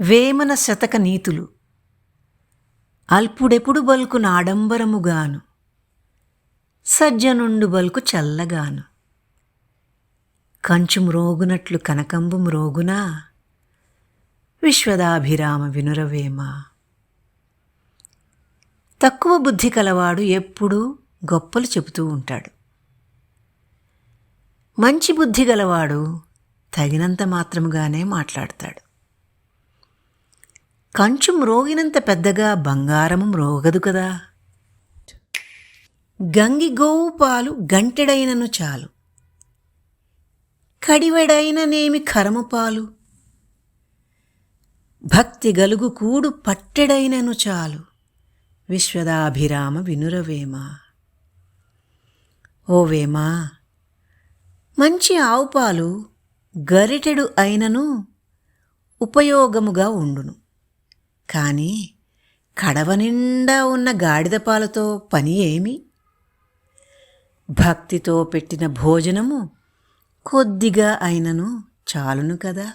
వేమన శతక నీతులు. అల్పుడెప్పుడు bulk నాడంబరముగాను. సజ్జనుండు bulk చల్లగాను. కంచు మ్రోగునట్లు కనకంబు మ్రోగునా. విశ్వదాభిరామ వినురవేమ. తక్కువ బుద్ధి కలవాడు ఎప్పుడూ గొప్పలు చెబుతూ ఉంటాడు. మంచి బుద్ధి గలవాడు తగినంత మాత్రముగానే మాట్లాడతాడు. కంచు మ్రోగినంత పెద్దగా బంగారము మ్రోగదు కదా. గంగి గోవు పాలు గంటెడైనను చాలు. కడివెడైననేమి కరము పాలు. భక్తి గలుగు కూడు పట్టెడైనను చాలు. విశ్వదాభిరామ వినురవేమ. ఓ వేమా మంచి ఆవుపాలు గరిటెడు అయినను ఉపయోగముగా ఉండును. కానీ కడవ నిండా ఉన్న గాడిద పాలతో పని ఏమి? భక్తితో పెట్టిన భోజనము కొద్దిగా అయినను చాలును కదా.